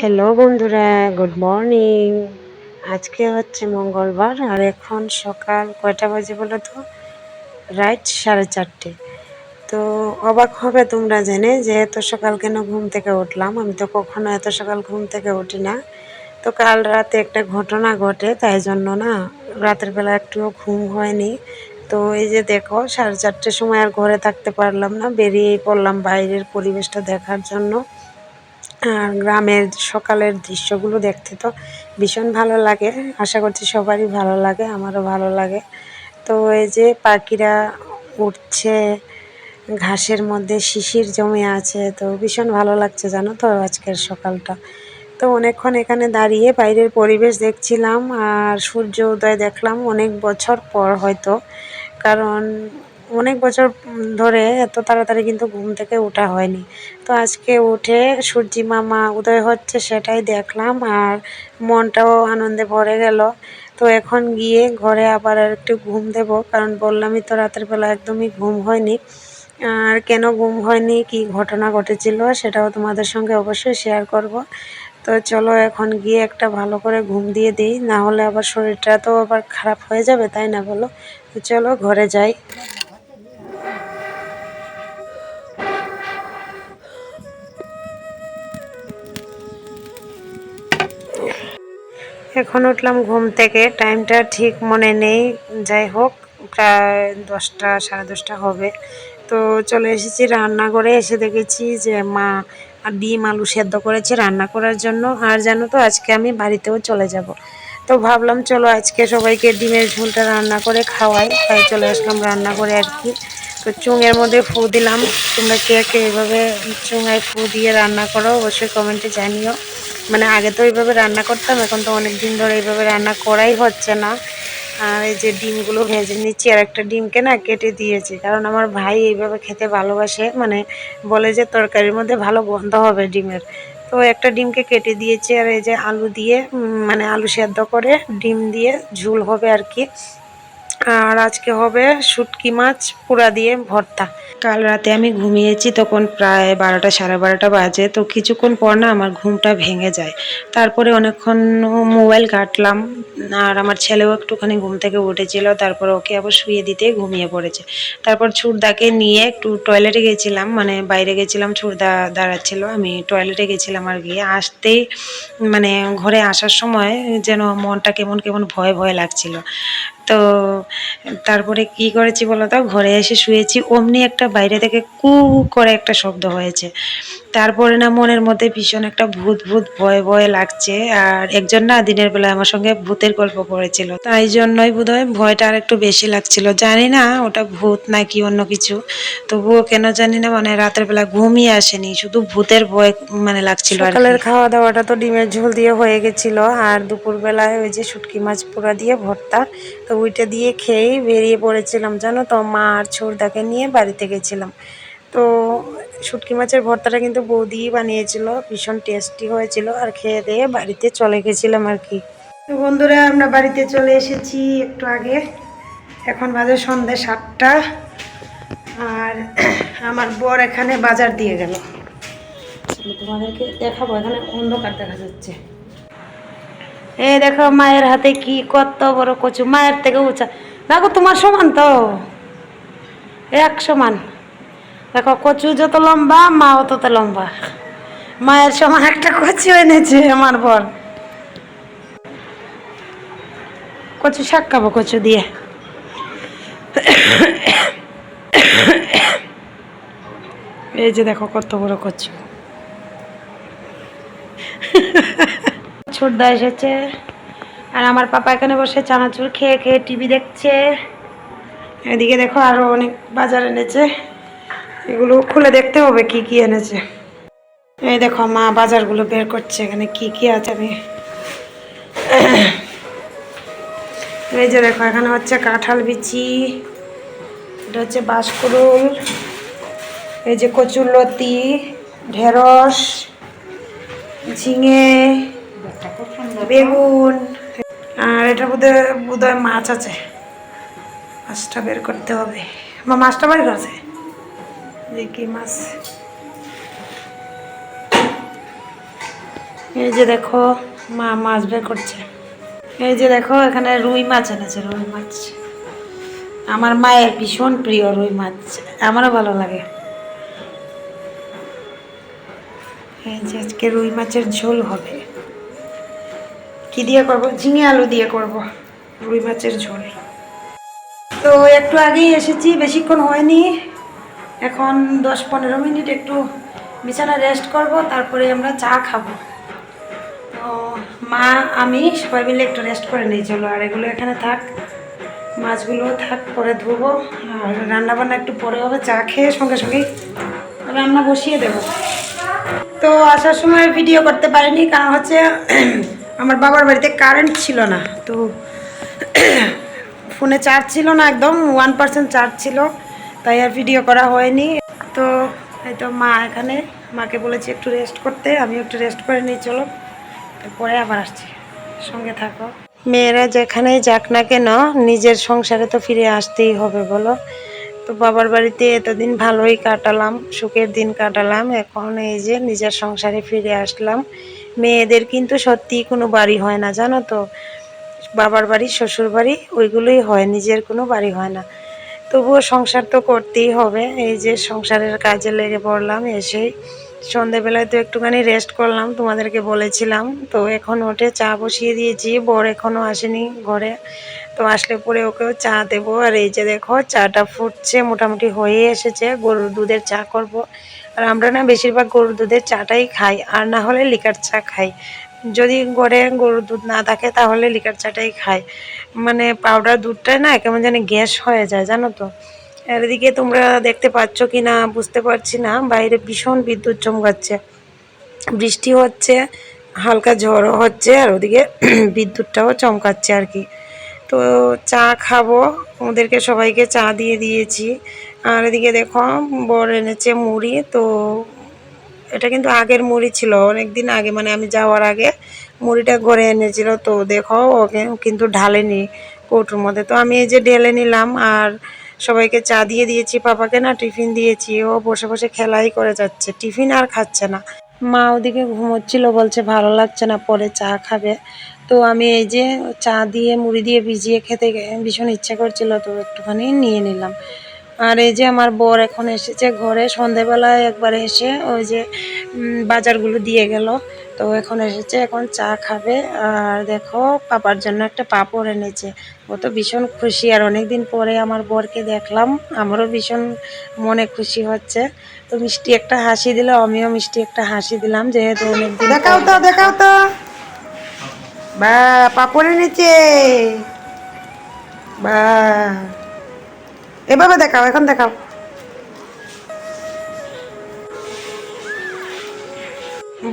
Hello বন্ধুরা good morning আজকে হচ্ছে মঙ্গলবার, আর এখন সকাল কয়টা বাজে বলো তো? রাইট সাড়ে চারটে। তো অবাক হবে তোমরা জেনে যে এত সকাল কেন ঘুম থেকে উঠলাম? আমি তো কখনো এত সকাল ঘুম থেকে উঠি না। তো কাল রাতে একটা ঘটনা ঘটে, তাই জন্য না রাতের বেলা একটুও ঘুম হয়নি। তো এই যে দেখো, সাড়ে চারটের সময় আর ঘরে থাকতে পারলাম না, বেরিয়েই পড়লাম বাইরের পরিবেশটা দেখার জন্য। আর গ্রামের সকালের দৃশ্যগুলো দেখতে তো ভীষণ ভালো লাগে। আশা করছি সবারই ভালো লাগে, আমারও ভালো লাগে। তো এই যে পাখিরা উঠছে ঘাসের মধ্যে শিশির জমে আছে, তো ভীষণ ভালো লাগছে জানো তো আজকের সকালটা। তো অনেকক্ষণ এখানে দাঁড়িয়ে বাইরের পরিবেশ দেখছিলাম আর সূর্য উদয় দেখলাম অনেক বছর পর হয়তো। কারণ অনেক বছর ধরে এত তাড়াতাড়ি কিন্তু ঘুম থেকে ওঠা হয়নি। তো আজকে উঠে সূর্যি মামা উদয় হচ্ছে সেটাই দেখলাম আর মনটাও আনন্দে ভরে গেল। তো এখন গিয়ে ঘরে আবার আর একটু ঘুম দেব, কারণ বললামই তো রাতের বেলা একদমই ঘুম হয়নি। আর কেন ঘুম হয়নি, কি ঘটনা ঘটেছিল সেটাও তোমাদের সঙ্গে অবশ্যই শেয়ার করব। তো চলো এখন গিয়ে একটা ভালো করে ঘুম দিয়ে দিই, না হলে আবার শরীরটা তো আবার খারাপ হয়ে যাবে, তাই না বলো? তো চলো ঘরে যাই। এখন উঠলাম ঘুম থেকে। টাইমটা ঠিক মনে নেই। যাই হোক, প্রায় দশটা, সাড়ে দশটা হবে। তো চলে এসেছি রান্নাঘরে। এসে দেখেছি যে মা ডিম আলু সেদ্ধ করেছে রান্না করার জন্য। আর জানো তো, আজকে আমি বাড়িতেও চলে যাব। তো ভাবলাম, চলো আজকে সবাইকে ডিমের ঝোলটা রান্না করে খাওয়াই। তাই চলে আসলাম রান্না করে আর কি। তো চুঙের মধ্যে ফু দিলাম। তোমরা কে কে এভাবে চুঙায় ফু দিয়ে রান্না করো, অবশ্যই কমেন্টে জানিও। মানে আগে তো এইভাবে রান্না করতাম, এখন তো অনেক দিন ধরে এইভাবে রান্না করাই হচ্ছে না। আর এই যে ডিমগুলো ভেজে নিচ্ছি, আর একটা ডিমকে না কেটে দিয়েছি। কারণ আমার ভাই এইভাবে খেতে ভালোবাসে মানে বলে যে তরকারির মধ্যে ভালো গন্ধ হবে ডিমের। তো একটা ডিমকে কেটে দিয়েছি, আর এই যে আলু দিয়ে মানে আলু সেদ্ধ করে ডিম দিয়ে ঝুল হবে আর কি। আর আজকে হবে শুটকি মাছ, পুরা দিয়ে ভর্তা। কাল রাতে আমি ঘুমিয়েছি, তখন প্রায় বারোটা, সাড়ে বারোটা বাজে। তো কিছুক্ষণ পর না আমার ঘুমটা ভেঙে যায়। তারপরে অনেকক্ষণ মোবাইল ঘাটলাম, আর আমার ছেলেও একটুখানি ঘুম থেকে উঠেছিল। তারপর ওকে আবার শুয়ে দিতে ঘুমিয়ে পড়েছে। তারপর ছুটদাকে নিয়ে একটু টয়লেটে গেছিলাম মানে বাইরে গেছিলাম ছুটদা দাঁড়াচ্ছিল। আমি টয়লেটে গেছিলাম আর গিয়ে আসতেই মানে ঘরে আসার সময় যেন মনটা কেমন কেমন ভয় ভয় লাগছিল। তো তারপরে কি করেছি বলো তো? ঘরে এসে শুয়েছি। অমনি একটা বাইরে থেকে কু করে একটা শব্দ হয়েছে। তারপরে না মনের মধ্যে ভীষণ একটা ভূত ভূত ভয় ভয় লাগছে। আর একজন না দিনের বেলায় আমার সঙ্গে ভূতের গল্প করেছিল তাই জন্যই বোধ হয় ভয়টা আর একটু বেশি লাগছিল। জানি না ওটা ভূত নাকি অন্য কিছু। তবুও কেন জানি না মানে রাতের বেলা ঘুমই আসেনি। শুধু ভূতের ভয় মানে লাগছিল সকালের খাওয়া দাওয়াটা তো ডিমের ঝোল দিয়ে হয়ে গেছিল। আর দুপুরবেলায় ওই যে শুটকি মাছ পোড়া দিয়ে ভর্তা তো ওইটা দিয়ে খেয়েই বেরিয়ে পড়েছিলাম। জানো তো মা আর ছোড়দাকে নিয়ে বাড়িতে গেছিলাম। তো শুটকি মাছের ভর্তাটা কিন্তু বৌদি বানিয়েছিল, ভীষণ টেস্টি হয়েছিল আর খেয়ে দিয়ে বাড়িতে চলে গেছিলাম আর কি। তো বন্ধুরা, আমরা বাড়িতে চলে এসেছি একটু আগে। এখন বাজে সন্ধ্যে সাতটা আর আমার বর এখানে বাজার দিয়ে গেল। তোমাদেরকে দেখাবো, এখানে অন্ধকার দেখা যাচ্ছে। এই দেখো, মায়ের হাতে কি কত বড় কচু, মায়ের থেকে উঁচা। দেখো, তোমার সমান তো? এক সমান। দেখো, কচু যত লম্বা, মাও তত লম্বা। মায়ের সমান একটা কচু এনেছে আমার বর। কচু শাক খাব, কচু দিয়ে। এই যে দেখো, কত বড় কচু। ছোটদা এসেছে। আর আমার পাপা এখানে বসে চানাচুর খেয়ে খেয়ে টিভি দেখছে। এদিকে দেখো আরও অনেক বাজার এনেছে। এগুলো খুলে দেখতে হবে কি কি এনেছে। এই দেখো মা বাজারগুলো বের করছে, এখানে কি কি আছে আমি এই যে দেখো, এখানে হচ্ছে কাঁঠাল বিচি, এটা হচ্ছে বাঁশকুড়ুল, এই যে কচুরলতি, ঢেঁড়স, ঝিঙে, বেগুন, আর এটা বোধহয় বোধহয় মাছ আছে। মাছটা বের করতে হবে। আমার মাছটা বের করছে যে কি মাছ? এই যে দেখো, মা মাছ বের করছে। এই যে দেখো, এখানে রুই মাছ এনেছে, রুই মাছ। আমার মায়ের ভীষণ প্রিয় রুই মাছ, আমারও ভালো লাগে। এই যে আজকে রুই মাছের ঝোল হবে। কি দিয়ে করব? ঝিঙে আলু দিয়ে করব, রুই মাছের ঝোল। তো একটু আগেই এসেছি, বেশিক্ষণ হয়নি। এখন দশ পনেরো মিনিট একটু বিছানা রেস্ট করব, তারপরে আমরা চা খাব। তো মা, আমি সবাই মিলে একটু রেস্ট করে নিই, চলো আর এগুলো এখানে থাক, মাছগুলো থাক, পরে ধুবো, আর রান্না বান্না একটু পরে হবে, চা খেয়ে সঙ্গে সঙ্গেই রান্না বসিয়ে দেবো। তো আসার সময় ভিডিও করতে পারিনি, কারণ হচ্ছে আমার বাবার বাড়িতে কারেন্ট ছিল না, তো ফোনে চার্জ ছিল না একদম ওয়ান পার্সেন্ট চার্জ ছিল। তাই আর ভিডিও করা হয়নি। তো এই তো মা এখানে। মাকে বলেছি একটু রেস্ট করতে আমি একটু রেস্ট করে নিই, চলো। তারপরে আবার আসছি। সঙ্গে থাকো। মেয়েরা যেখানেই যাক না কেন, নিজের সংসারে তো ফিরে আসতেই হবে, বলো। তো বাবার বাড়িতে এতদিন ভালোই কাটালাম, সুখের দিন কাটালাম। এখন এই যে নিজের সংসারে ফিরে আসলাম। মেয়েদের কিন্তু সত্যিই কোনো বাড়ি হয় না, জানো তো। বাবার বাড়ি শ্বশুর বাড়ি ওইগুলোই হয়, নিজের কোনো বাড়ি হয় না। তবুও সংসার তো করতেই হবে। এই যে সংসারের কাজে লেগে পড়লাম, এসেই সন্ধেবেলায় তো একটুখানি রেস্ট করলাম, তোমাদেরকে বলেছিলাম। তো এখন ওঠে, চা বসিয়ে দিয়েছি, বর এখনও আসেনি ঘরে। তো আসলে পরে ওকেও চা দেবো। আর এই যে দেখো, চাটা ফুটছে, মোটামুটি হয়ে এসেছে, গরুর দুধের চা করব। আর আমরা না বেশিরভাগ গরুর দুধের চাটাই খাই, আর না হলে লিকার চা খাই। যদি ঘরে গরুর দুধ না থাকে, তাহলে লিকার চাটাই খাই মানে পাউডার দুধটাই না কেমন যেন গ্যাস হয়ে যায়, জানো তো। আর এদিকে তোমরা দেখতে পাচ্ছ কি না বুঝতে পারছি না। বাইরে ভীষণ বিদ্যুৎ চমকাচ্ছে। বৃষ্টি হচ্ছে, হালকা ঝড়ও হচ্ছে, আর ওদিকে বিদ্যুৎটাও চমকাচ্ছে আর কি। তো চা খাব, ওদেরকে সবাইকে চা দিয়ে দিয়েছি। আর এদিকে দেখো, বর এনেছে মুড়ি, তো এটা কিন্তু আগের মুড়ি ছিল অনেক দিন আগে মানে আমি যাওয়ার আগে মুড়িটা ঘরে এনেছিল। তো দেখো, ওকে কিন্তু ঢালেনি কৌটোর মধ্যে। তো আমি এই যে ঢেলে নিলাম, আর সবাইকে চা দিয়ে দিয়েছি, পাপাকে না টিফিন দিয়েছি। ও বসে বসে খেলাই করে যাচ্ছে, টিফিন আর খাচ্ছে না। মা ওদিকে ঘুমোচ্ছিল, বলছে ভালো লাগছে না, পরে চা খাবে। তো আমি এই যে চা দিয়ে মুড়ি দিয়ে ভিজিয়ে খেতে ভীষণ ইচ্ছা করছিল, তো একটুখানি নিয়ে নিলাম। আর এই যে আমার বর এখন এসেছে ঘরে, সন্ধেবেলায় একবার এসে ওই যে বাজারগুলো দিয়ে গেল। তো এখন এসেছে, এখন চা খাবে। আর দেখো, পাপার জন্য একটা পাপড় এনেছে। ও তো ভীষণ খুশি। আর অনেক দিন পরে আমার বরকে দেখলাম, আমারও ভীষণ মনে খুশি হচ্ছে। তো মিষ্টি একটা হাসি দিল, আমিও মিষ্টি একটা হাসি দিলাম, যেহেতু অনেক দিন দেখাও তো দেখাও তো। বা, পাপড় এনেছে। বা। এভাবে দেখাও, এখন দেখাও।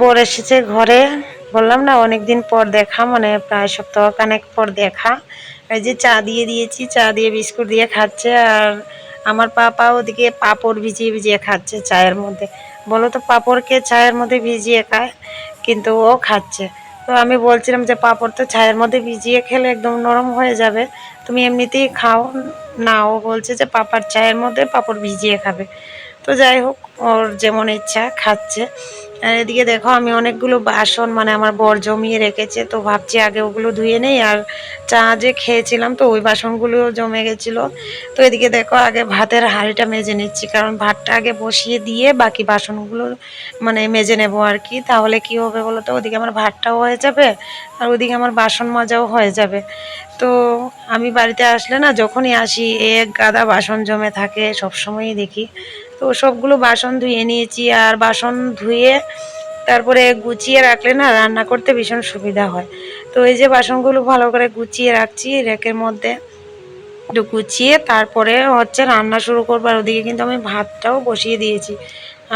বর এসেছে ঘরে। বললাম না, অনেকদিন পর দেখা মানে প্রায় সপ্তাহ কানেক পর দেখা। এই যে চা দিয়ে দিয়েছি, চা দিয়ে বিস্কুট দিয়ে খাচ্ছে, আর আমার পাপা ওদিকে পাপড় ভিজিয়ে ভিজিয়ে খাচ্ছে চায়ের মধ্যে। বলো তো পাপড়কে চায়ের মধ্যে ভিজিয়ে খায়? কিন্তু ও খাচ্ছে। তো আমি বলছিলাম যে, পাপড় তো ছায়ের মধ্যে ভিজিয়ে খেলে একদম নরম হয়ে যাবে। তুমি এমনিতেই খাও না ও বলছে যে পাপার চায়ের মধ্যে পাপড় ভিজিয়ে খাবে। তো যাই হোক, ওর যেমন ইচ্ছা খাচ্ছে। আর এদিকে দেখো, আমি অনেকগুলো বাসন মানে আমার বর জমিয়ে রেখেছে, তো ভাবছি আগে ওগুলো ধুয়ে নেই। আর চা যে খেয়েছিলাম, তো ওই বাসনগুলো জমে গেছিল। তো এদিকে দেখো, আগে ভাতের হাঁড়িটা মেজে নিচ্ছি, কারণ ভাতটা আগে বসিয়ে দিয়ে বাকি বাসনগুলো মানে মেজে নেব আর কি। তাহলে কি হবে বলো তো? ওদিকে আমার ভাতটাও হয়ে যাবে, আর ওদিকে আমার বাসন মাজাও হয়ে যাবে। তো আমি বাড়িতে আসলে না, যখনই আসি, এক গাদা বাসন জমে থাকে, সবসময়ই দেখি। তো সবগুলো বাসন ধুয়ে নিয়েছি আর বাসন ধুয়ে তারপরে গুছিয়ে রাখলে না রান্না করতে ভীষণ সুবিধা হয়। তো এই যে বাসনগুলো ভালো করে গুছিয়ে রাখছি র্যাকের মধ্যে। একটু গুছিয়ে তারপরে হচ্ছে রান্না শুরু করব। আর ওদিকে কিন্তু আমি ভাতটাও বসিয়ে দিয়েছি।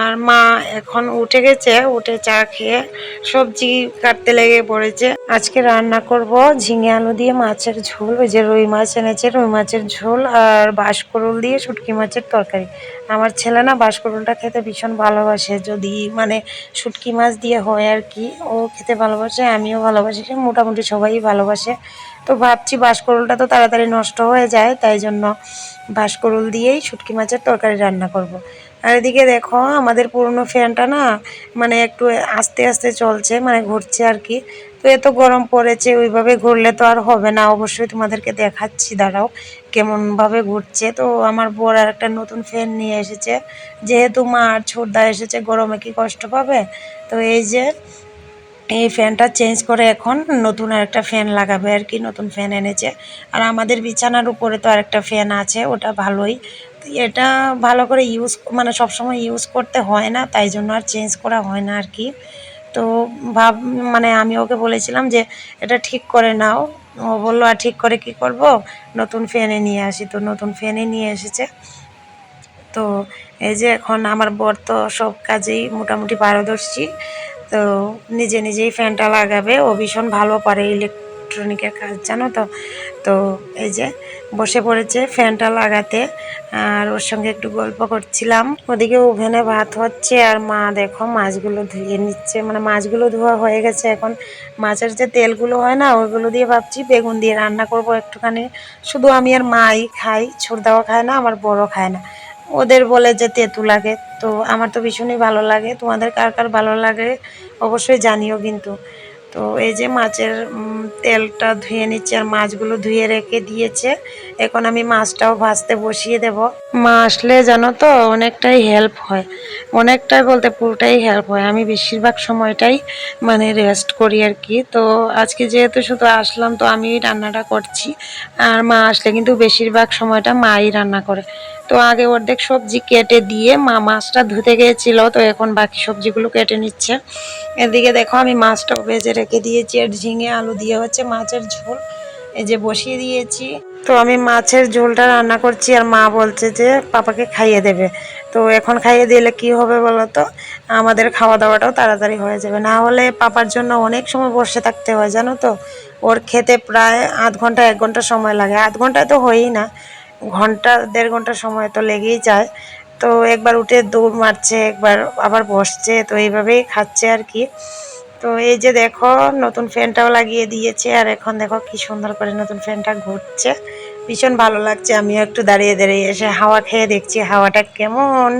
আর মা এখন উঠে গেছে, উঠে চা খেয়ে সবজি কাটতে লেগে পড়েছে। আজকে রান্না করব ঝিঙে আলু দিয়ে মাছের ঝোল, ওই যে রুই মাছ এনেছে, রুই মাছের ঝোল আর বাঁশকরুল দিয়ে শুটকি মাছের তরকারি। আমার ছেলে না বাঁশকরুলটা খেতে ভীষণ ভালোবাসে, যদি মানে শুটকি মাছ দিয়ে হয় আর কি, ও খেতে ভালোবাসে, আমিও ভালোবাসি মোটামুটি সবাই ভালোবাসে। তো ভাবছি বাঁশকরুলটা তো তাড়াতাড়ি নষ্ট হয়ে যায়, তাই জন্য বাঁশকরুল দিয়েই শুটকি মাছের তরকারি রান্না করব। আর এদিকে দেখো, আমাদের পুরনো ফ্যানটা না মানে একটু আস্তে আস্তে চলছে মানে ঘুরছে আর কি। তো এত গরম পড়েছে, ওইভাবে ঘুরলে তো আর হবে না। অবশ্যই তোমাদেরকে দেখাচ্ছি, দাঁড়াও, কেমনভাবে ঘুরছে। তো আমার বর আর একটা নতুন ফ্যান নিয়ে এসেছে। যেহেতু মা আর ছোটদা এসেছে, গরমে কি কষ্ট পাবে? তো এই যে এই ফ্যানটা চেঞ্জ করে এখন নতুন আরেকটা ফ্যান লাগাবে আর কি, নতুন ফ্যান এনেছে। আর আমাদের বিছানার উপরে তো আরেকটা ফ্যান আছে, ওটা ভালোই। এটা ভালো করে ইউজ মানে সবসময় ইউজ করতে হয় না, তাই জন্য আর চেঞ্জ করা হয় না আর কি। তো ভাব মানে আমি ওকে বলেছিলাম যে, এটা ঠিক করে নাও। ও বলল, আর ঠিক করে কি করব? নতুন ফ্যানে নিয়ে আসি। তো নতুন ফ্যানে নিয়ে এসেছে। তো এই যে এখন আমার বর তো সব কাজেই মোটামুটি পারদর্শী। তো নিজে নিজেই ফ্যানটা লাগাবে। ও ভীষণ ভালো পারে ইলেকট্রনিকের কাজ, জানো তো? তো এই যে বসে পড়েছে ফ্যানটা লাগাতে। আর ওর সঙ্গে একটু গল্প করছিলাম। ওদিকে ওভেনে ভাত হচ্ছে আর মা দেখো মাছগুলো ধুয়ে নিচ্ছে। মানে মাছগুলো ধোয়া হয়ে গেছে এখন। মাছের যে তেলগুলো হয় না, ওইগুলো দিয়ে ভাবছি বেগুন দিয়ে রান্না করব একটুখানি। শুধু আমি আর মাই খাই, ছোটদাও খায় না, আমার বড় খায় না। ওদের বলে যে তেঁতু লাগে। তো আমার তো ভীষণই ভালো লাগে। তোমাদের কার কার ভালো লাগে অবশ্যই জানিও কিন্তু। তো এই যে মাছের তেলটা ধুয়ে নিচ্ছে আর মাছগুলো ধুয়ে রেখে দিয়েছে। এখন আমি মাছটাও ভাজতে বসিয়ে দেব। মা আসলে জানো তো, অনেকটাই হেল্প হয়। অনেকটাই বলতে পুরোটাই হেল্প হয়। আমি বেশিরভাগ সময়টাই মানে রেস্ট করি আর কি। তো আজকে যেহেতু শুধু আসলাম, তো আমি রান্নাটা করছি। আর মা আসলে কিন্তু বেশিরভাগ সময়টা মাই রান্না করে। তো আগে অর্ধেক সবজি কেটে দিয়ে মা মাছটা ধুতে গিয়েছিল তো এখন বাকি সবজিগুলো কেটে নিচ্ছে। এদিকে দেখো, আমি মাছটাও ভেজে রেখে দিয়েছি, আর ঝিঙে আলু দিয়ে হচ্ছে মাছের ঝোল। এই যে বসিয়ে দিয়েছি। তো আমি মাছের ঝোলটা রান্না করছি, আর মা বলছে যে পাপাকে খাইয়ে দেবে। তো এখন খাইয়ে দিলে কি হবে বলো তো? আমাদের খাওয়া দাওয়াটাও তাড়াতাড়ি হয়ে যাবে। না হলে পাপার জন্য অনেক সময় বসে থাকতে হয়, জানো তো? ওর খেতে প্রায় আধ ঘণ্টা, এক ঘণ্টা সময় লাগে। আধ ঘন্টায় তো হয়ই না। ঘণ্টা, দেড় ঘণ্টা সময় তো লেগেই যায়। তো একবার উঠে দৌড় মারছে, একবার আবার বসছে, তো এইভাবেই খাচ্ছে আর কি। তো এই যে দেখো, নতুন ফ্যানটাও লাগিয়ে দিয়েছে, আর এখন দেখো কি সুন্দর করে নতুন ফ্যানটা ঘুরছে। ভীষণ ভালো লাগছে, আমিও একটু দাঁড়িয়ে দাঁড়িয়ে এসে হাওয়া খেয়ে দেখছি, হাওয়াটা কেমন,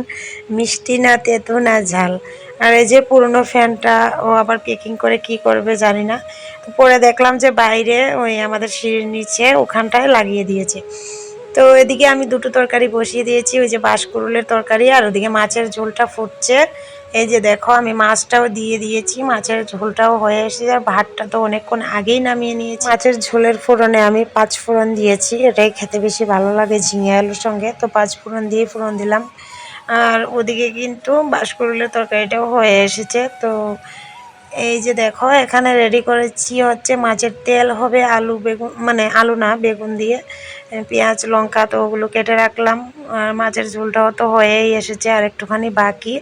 মিষ্টি না তেতো না ঝাল। আর এই যে পুরনো ফ্যানটা, ও আবার পেকিং করে কি করবে জানি না। পরে দেখলাম যে বাইরে ওই আমাদের সিঁড়ির নিচে ওখানটায় লাগিয়ে দিয়েছে। তো এদিকে আমি দুটো তরকারি বসিয়ে দিয়েছি, ওই যে বাঁশকুড়ুলের তরকারি আর ওদিকে মাছের ঝোলটা ফুটছে। এই যে দেখো, আমি মাছটাও দিয়ে দিয়েছি, মাছের ঝোলটাও হয়ে এসেছে, আর ভাতটা তো অনেকক্ষণ আগেই নামিয়ে নিয়েছি। মাছের ঝোলের ফোড়নে আমি পাঁচ ফোড়ন দিয়েছি, এটাই খেতে বেশি ভালো লাগে ঝিঙে আলুর সঙ্গে, তো পাঁচ ফোড়ন দিয়ে ফোড়ন দিলাম। আর ওদিকে কিন্তু বাঁশকুড়ুলের তরকারিটাও হয়ে এসেছে, তো এই যে দেখো, এখানে রেডি করেছি হচ্ছে মাছের তেল হবে আলু বেগুন মানে আলু না, বেগুন দিয়ে। পেঁয়াজ, লঙ্কা তো ওগুলো কেটে রাখলাম। আর মাছের ঝোলটাও তো হয়েই এসেছে আর একটুখানি বাকি।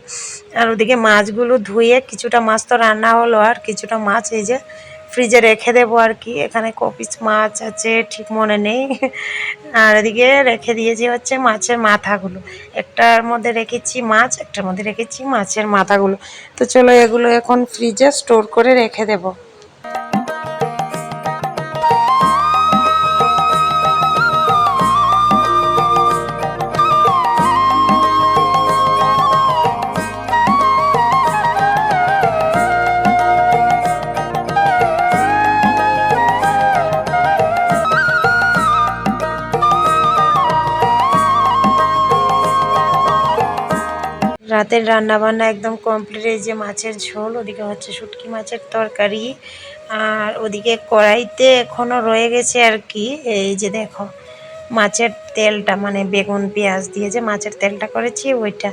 আর ওদিকে মাছগুলো ধুয়ে কিছুটা মাছ তো রান্না হলো, আর কিছুটা মাছ এই যে ফ্রিজে রেখে দেবো আর কি। এখানে কপিস মাছ আছে, ঠিক মনে নেই। আর এদিকে রেখে দিয়েছি হচ্ছে মাছের মাথাগুলো। একটার মধ্যে রেখেছি মাছ, একটার মধ্যে রেখেছি মাছের মাথাগুলো। তো চলো এগুলো এখন ফ্রিজে স্টোর করে রেখে দেবো। রাতের রান্না বান্না একদম কমপ্লিট এই যে মাছের ঝোল, ওদিকে হচ্ছে শুটকি মাছের তরকারি, আর ওদিকে কড়াইতে এখনও রয়ে গেছে আর কি, এই যে দেখো মাছের তেলটা মানে বেগুন, পেঁয়াজ দিয়ে যে মাছের তেলটা করেছি ওইটা।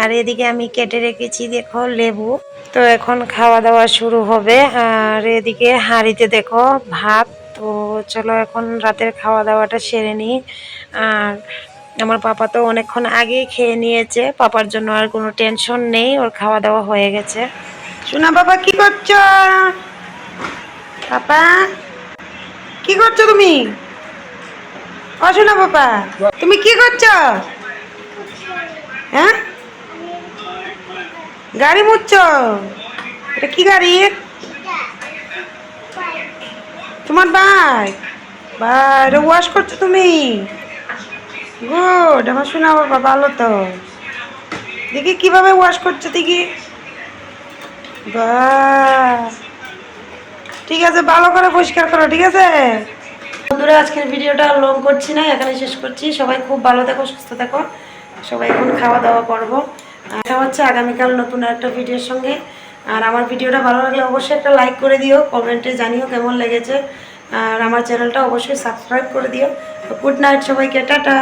আর এদিকে আমি কেটে রেখেছি দেখো লেবু, তো এখন খাওয়া দাওয়া শুরু হবে। আর এদিকে হাঁড়িতে দেখো ভাত, তো চলো এখন রাতের খাওয়া দাওয়াটা সেরে নিই। আর আমার পাপা তো অনেকক্ষণ আগেই খেয়ে নিয়েছে। পাপার জন্য আর কোনো টেনশন নেই, ওর খাওয়া দাওয়া হয়ে গেছে। শোনা বাবা, কি করছ? পাপা, কি করছ তুমি? শোনা বাবা, তুমি কি করছ? হ্যাঁ? গাড়ি মুচ্ছ এটা কি গাড়ি? তোমার বা এটা ওয়াশ করছ তুমি? গুড আমার শোনা বাবা ভালো তো। দেখি কীভাবে ওয়াশ করছে দেখি। বাহ। ঠিক আছে, ভালো করে পরিষ্কার করো, ঠিক আছে? বন্ধুরা, আজকের ভিডিওটা লং করছি না এখানে শেষ করছি। সবাই খুব ভালো থাকো, সুস্থ থাকো। সবাই এখন খাওয়া দাওয়া করব দেখা হচ্ছে আগামীকাল নতুন একটা ভিডিওর সঙ্গে। আর আমার ভিডিওটা ভালো লাগলে অবশ্যই একটা লাইক করে দিও কমেন্টে জানিও কেমন লেগেছে। আর আমার চ্যানেলটা অবশ্যই সাবস্ক্রাইব করে দিও। গুড নাইট সবাইকে টাটা।